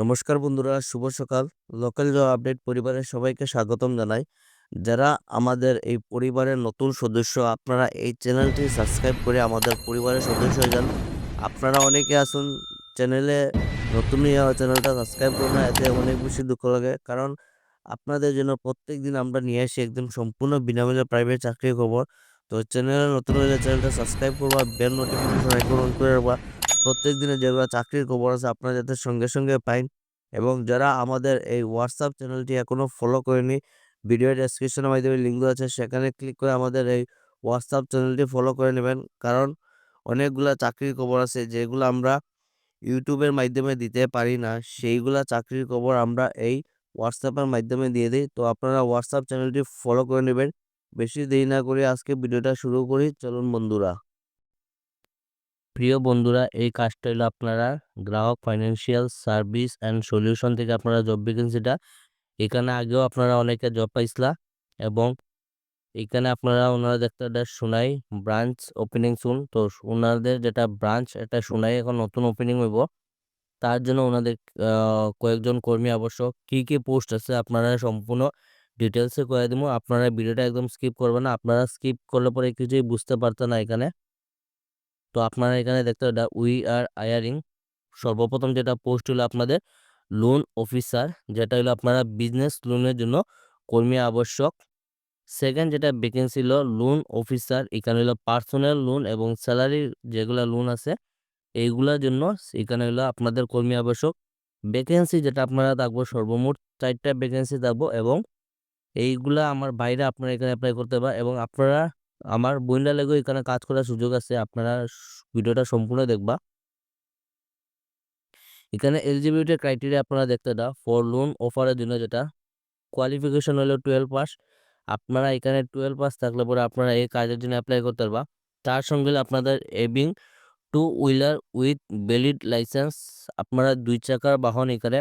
নমস্কার বন্ধুরা, শুভ সকাল। লোকাল জব আপডেট পরিবারের সবাইকে স্বাগতম জানাই। যারা আমাদের এই পরিবারের নতুন সদস্য, আপনারা এই চ্যানেলটি সাবস্ক্রাইব করে আমাদের পরিবারের সদস্য হয়ে যান। আপনারা অনেকে আসুন চ্যানেলে, নতুন চ্যানেলটা সাবস্ক্রাইব করে না, এতে অনেক বেশি দুঃখ লাগে। কারণ আপনাদের জন্য প্রত্যেক দিন আমরা নিয়ে আসি একদম সম্পূর্ণ বিনামূল্যে প্রাইভেট চাকরির খবর। তো চ্যানেলে নতুন হলে চ্যানেলটা সাবস্ক্রাইব করবা, বেল নোটিফিকেশন আইকন অন করে রাখবা। প্রত্যেক দিনে যেগুলো চাকরির খবর আছে আপনারা যাতে সঙ্গে সঙ্গে পাইন এবং যারা আমাদের এই হোয়াটসঅ্যাপ চ্যানেলটি এখনও ফলো করেনি ভিডিও ডেসক্রিপশনের মাধ্যমে লিঙ্ক আছে, সেখানে ক্লিক করে আমাদের এই হোয়াটসঅ্যাপ চ্যানেলটি ফলো করে নেবেন। কারণ অনেকগুলা চাকরির খবর আছে যেগুলো আমরা ইউটিউবের মাধ্যমে দিতে পারি না, সেইগুলা চাকরির খবর আমরা এই হোয়াটসঅ্যাপের মাধ্যমে দিয়ে দিই। তো আপনারা হোয়াটসঅ্যাপ চ্যানেলটি ফলো করে নেবেন। বেশি দেরি না করে আজকে ভিডিওটা শুরু করি, চলুন বন্ধুরা। প্রিয় বন্ধুরা, এই কাজটা হলো আপনারা গ্রাহক ফাইন্যান্সিয়াল সার্ভিস অ্যান্ড সলিউশন থেকে আপনারা জব ভ্যাকেন্সিটা, এখানে আগেও আপনারা অনেকে জব পাইছিলা এবং এখানে আপনারা ওনারা দেখতে এটা শোনাই, ব্রাঞ্চ ওপেনিং শুন। তো ওনাদের যেটা ব্রাঞ্চ, এটা শোনাই এখন নতুন ওপেনিং হইব। তার জন্য ওনাদের কয়েকজন কর্মী আবশ্যক। কি কি পোস্ট আছে আপনারা সম্পূর্ণ ডিটেলসে করে দিব। আপনারা ভিডিওটা একদম স্কিপ করবেন না। আপনারা স্কিপ করলে পরে কিছুই বুঝতে পারতেন না এখানে। তো আপনারা এখানে দেখতে এটা উই আর আয়ারিং সর্বপ্রথম যেটা পোস্ট হলো আপনাদের লোন অফিসার যেটা হলো আপনারা বিজনেস লোনের জন্য কর্মী আবশ্যক। সেকেন্ড যেটা ভ্যাকেন্সি হলো লোন অফিসার এখানে হলো পার্সোনাল লোন এবং স্যালারির যেগুলো লোন আছে, এইগুলোর জন্য এখানে হলো আপনাদের কর্মী আবশ্যক। ভ্যাকেন্সি যেটা আপনারা থাকব, সর্বমোট চারটা ভ্যাকেন্সি থাকব এবং এইগুলা আমার বাইরে আপনারা এখানে অ্যাপ্লাই করতে পারেন এবং আপনারা আমার বইন্ডা লেগেও এখানে কাজ করার সুযোগ আছে, আপনারা ভিডিওটা সম্পূর্ণ দেখবা। এখানে এলিজিবিলিটি ক্রাইটেরিয়া আপনারা দেখতে দা ফর লোন অফারের জন্য যেটা। কোয়ালিফিকেশন হলো টুয়েলভ পাস আপনারা এখানে টুয়েলভ পাস থাকলে পরে আপনারা এই কাজের জন্য অ্যাপ্লাই করতে পারবা। তার সঙ্গে আপনাদের এবিং two wheeler with valid licence আপনারা দুই চাকার বাহন এখানে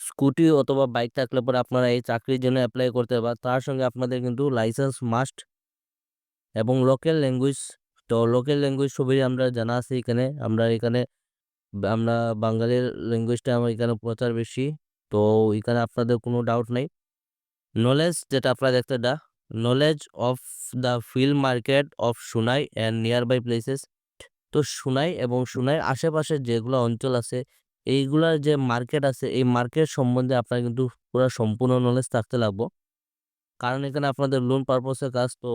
স্কুটি অথবা বাইক থাকলে পরে আপনারা এই চাকরির জন্য অ্যাপ্লাই করতে পারবা তার সঙ্গে আপনাদের কিন্তু লাইসেন্স মাস্ট এবং লোকাল ল্যাঙ্গুয়েজ তো লোকাল ল্যাঙ্গুয়েজ সবই আমরা জানা আছে এখানে। আমরা এখানে, আমরা বাঙালির ল্যাঙ্গুয়েজটা আমার এখানে প্রচার বেশি, তো এখানে আপনাদের কোনো ডাউট নাই। নলেজ যেটা আপনারা দেখতে the knowledge of the field market of Sonai and nearby places তো সুনাই এবং সুনাইয়ের আশেপাশে যেগুলো অঞ্চল আছে এইগুলার যে মার্কেট আছে, এই মার্কেট সম্বন্ধে আপনার কিন্তু পুরো সম্পূর্ণ নলেজ থাকতে লাগবো। কারণ এখানে আপনাদের লোন পারপসের কাজ, তো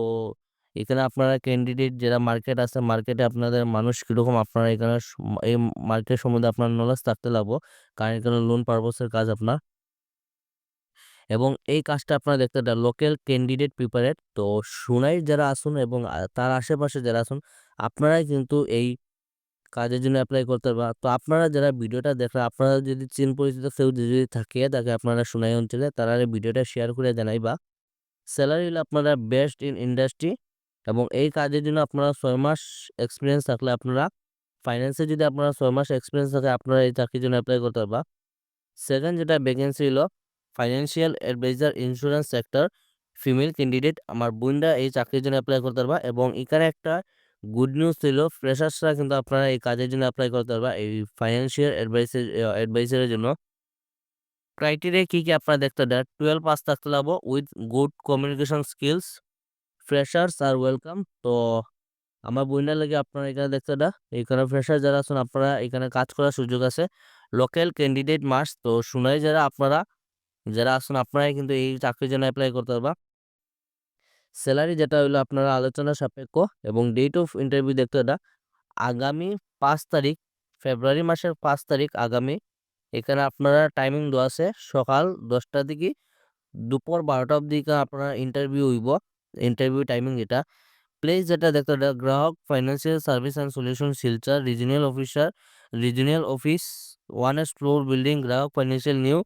এখানে আপনারা ক্যান্ডিডেট যারা মার্কেট আছে, মার্কেটে আপনাদের মানুষ কীরকম, আপনারা এখানে এই মার্কেট সম্বন্ধে আপনার নলেজ থাকতে লাগবো। কারণ এখানে লোন পারপসের কাজ আপনার। এবং এই কাজটা আপনারা দেখতে লোকাল ক্যান্ডিডেট প্রিপারেট তো সুনাই যারা আসুন এবং তার আশেপাশে যারা আসুন, আপনারাই কিন্তু এই কাজের জন্য অ্যাপ্লাই করতে পারবা। তো আপনারা যারা ভিডিওটা দেখেন, আপনারা যদি চিন পরিচিত কেউ যদি থাকে, তাকে আপনারা সুনাই অঞ্চলে তারা ভিডিওটা শেয়ার করে জানাই বা স্যালারি হলে আপনারা বেস্ট ইন ইন্ডাস্ট্রি এবং এই কাজের জন্য আপনারা ছয় মাস এক্সপিরিয়েন্স থাকলে আপনারা ফাইন্যান্সে যদি আপনারা ছয় মাস এক্সপিরিয়েন্স থাকে, আপনারা এই চাকরির জন্য অ্যাপ্লাই করতে পারবা। সেকেন্ড যেটা ভ্যাকেন্সি হলো financial advisor insurance sector female candidate আমার বোনরা এই চাকরির জন্য অ্যাপ্লাই করতে পারবা এবং এখানে একটা গুড নিউজ ছিল ফ্রেশার্সরা কিন্তু আপনারা এই কাজের জন্য অ্যাপ্লাই করতে পারবা, এই ফাইন্যান্সিয়াল অ্যাডভাইসের অ্যাডভাইসারের জন্য। ক্রাইটেরিয়া কী কী আপনারা দেখতে দেন টুয়েলভ পাস থাকতে লাগবো with good communication skills freshers are welcome তো আমার বইনার লাগে আপনারা এখানে দেখতে দা এখানে ফ্রেশার যারা আছেন, আপনারা এখানে কাজ করার সুযোগ আছে। লোকাল ক্যান্ডিডেট মাস তো শুনাই যারা, আপনারা যারা আসুন আপনারাই কিন্তু এই চাকরির জন্য অ্যাপ্লাই করতে পারবা। স্যালারি যেটা হলো আপনারা আলোচনা সাপেক্ষ এবং ডেট অফ ইন্টারভিউ দেখতে দা আগামী পাঁচ তারিখ ফেব্রুয়ারি মাসের পাঁচ তারিখ আগামী। এখানে আপনারা টাইমিং দেওয়া আছে, সকাল দশটা থেকে দুপুর বারোটা অবধি আপনারা ইন্টারভিউ হইব ইন্টারভিউ টাইমিং এটা। প্লেস যেটা দেখতে Grahak financial service and solution Silchar regional officer regional office one S floor building Grahak financial new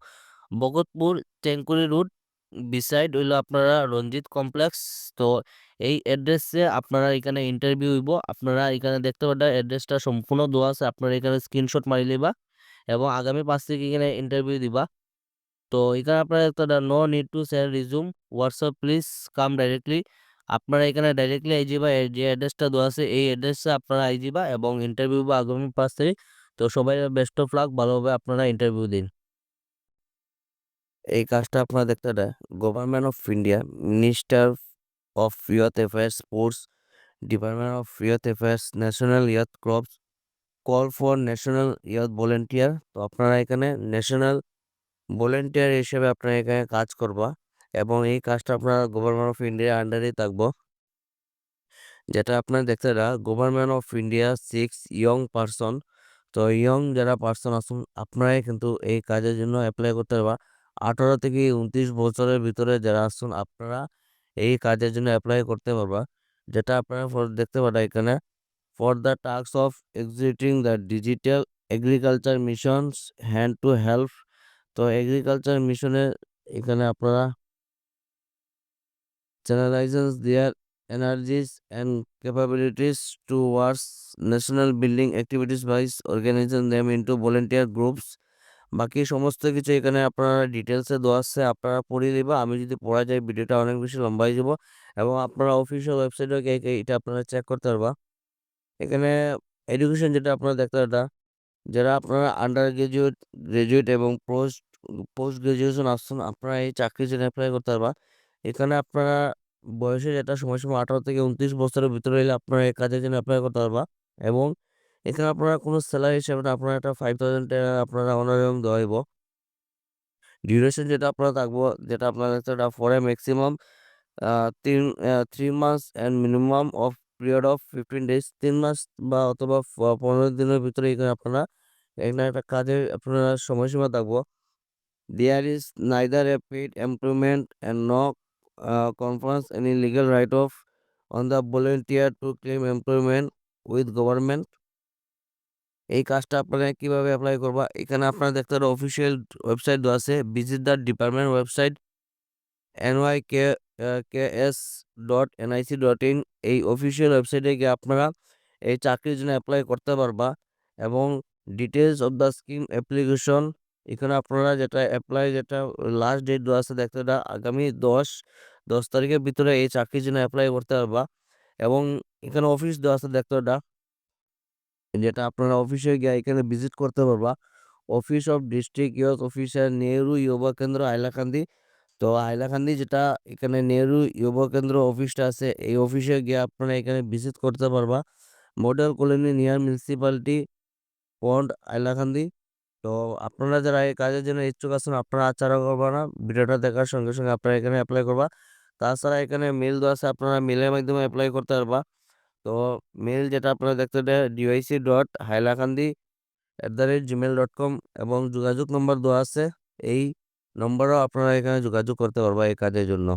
Bagatpur, Tenkuri route beside হইল আপনারা রঞ্জিত কমপ্লেক্স তো এই অ্যাড্রেসে আপনারা এখানে ইন্টারভিউ হইব। আপনারা এখানে দেখতে পারেন অ্যাড্রেসটা সম্পূর্ণ দেওয়া আছে। আপনারা এখানে স্ক্রিনশট মারি লিবা এবং আগামী পাঁচ থেকে এখানে ইন্টারভিউ দিবা। তো এখানে আপনারা একটা no need to share resume WhatsApp please come directly আপনারা এখানে ডাইরেক্টলি আই যাবা যে অ্যাড্রেসটা দেওয়া আছে, এই অ্যাড্রেসে আপনারা আই যাবা এবং ইন্টারভিউ বা আগামী পাঁচ তারিখ। তো সবাই বেস্ট অফ লাক ভালোভাবে আপনারা ইন্টারভিউ দিন। এই কাজটা আপনারা দেখতে government of India minister of youth affairs sports department of youth affairs national youth corps call for national youth volunteer তো আপনারা এখানে ন্যাশনাল ভলেন্টিয়ার হিসেবে আপনারা এখানে কাজ করবা এবং এই কাজটা আপনারা গভর্নমেন্ট অফ ইন্ডিয়ার আন্ডারেই থাকব। যেটা আপনারা দেখতে government of India six young person তো ইয়ং যারা পারসন আসুন আপনারাই কিন্তু এই কাজের জন্য অ্যাপ্লাই করতে পারবা। আঠারো থেকে উনত্রিশ বছরের ভিতরে যারা আসুন, আপনারা এই কাজের জন্য অ্যাপ্লাই করতে পারবা। যেটা আপনারা দেখতে পারা এখানে for the task of executing the digital agriculture missions hand to help তো এগ্রিকালচার মিশনের এখানে আপনারা channelise their energies and capabilities towards national building activities by organisation them into volunteer groups বাকি সমস্ত কিছু এখানে আপনারা ডিটেলসে দেওয়া আছে, আপনারা পড়িয়ে দেবা। আমি যদি পড়া যায়, ভিডিওটা অনেক বেশি লম্বা হয়ে যাব এবং আপনারা অফিসিয়াল ওয়েবসাইটে এটা আপনারা চেক করতে পারবা। এখানে এডুকেশন যেটা আপনারা দেখতে পারবা, যারা আপনারা আন্ডার গ্রাজুয়েট গ্রাজুয়েট এবং পোস্ট পোস্ট গ্রাজুয়েশন আসছেন, আপনারা এই চাকরির জন্য অ্যাপ্লাই করতে পারবা। এখানে আপনারা বয়সে যেটা সময়সীমা আঠারো থেকে উনত্রিশ বছরের ভিতরে হলে আপনারা এই কাজের জন্য অ্যাপ্লাই করতে পারবা এবং এখানে আপনারা কোনো স্যালারি হিসেবে আপনারা একটা ফাইভ থাউজেন্ড আপনারা অনারিয়াম দেওয়া হইব। ডিউরেশন যেটা আপনারা থাকব, যেটা আপনারা এটা ফর ম্যাক্সিমাম তিন three months and minimum of period of fifteen days তিন মাস বা অথবা পনেরো দিনের ভিতরে এখানে আপনারা এখানে একটা কাজের আপনারা সময়সীমা থাকব। There is neither a paid employment and no conference any legal right of on the volunteer to claim employment with government এই কাজটা আপনারা কীভাবে অ্যাপ্লাই করবা? এখানে আপনারা দেখতে পারেন অফিসিয়াল ওয়েবসাইট আছে visit the department website NY K K S dot NIC dot in এই অফিসিয়াল ওয়েবসাইটে গিয়ে আপনারা এই চাকরির জন্য অ্যাপ্লাই করতে পারবা এবং details of the scheme application এখানে আপনারা যেটা অ্যাপ্লাই যেটা লাস্ট ডেট দেওয়া আছে দেখতে আগামী দশ দশ তারিখের ভিতরে এই চাকরির জন্য অ্যাপ্লাই করতে পারবা এবং এখানে অফিস দেওয়া আছে দেখতে যেটা আপনারা অফিসে গিয়ে এখানে ভিজিট করতে পারবা। Office of district youth officer Nehru Yuva Kendra Hailakandi তো হাইলাকান্দি যেটা এখানে নেহরু যুব কেন্দ্র অফিসটা আছে, এই অফিসে গিয়ে আপনারা এখানে ভিজিট করতে পারবা। Model colony near municipality pond Hailakandi তো আপনারা যারা এই কাজের জন্য ইচ্ছুক আছেন, আপনারা আচারা করবা না, ভিডিওটা দেখার সঙ্গে সঙ্গে আপনারা এখানে অ্যাপ্লাই করবা। তাছাড়া এখানে মেল দেওয়া আছে, আপনারা মেলের মাধ্যমে অ্যাপ্লাই করতে পারবা। তো মেল যেটা আপনারা দেখতে DYC dot Hailakandi at the rate Gmail dot com এবং যোগাযোগ নম্বর দেওয়া আছে। এই নম্বরও আপনারা এখানে যোগাযোগ করতে পারবা এই কাজের জন্য।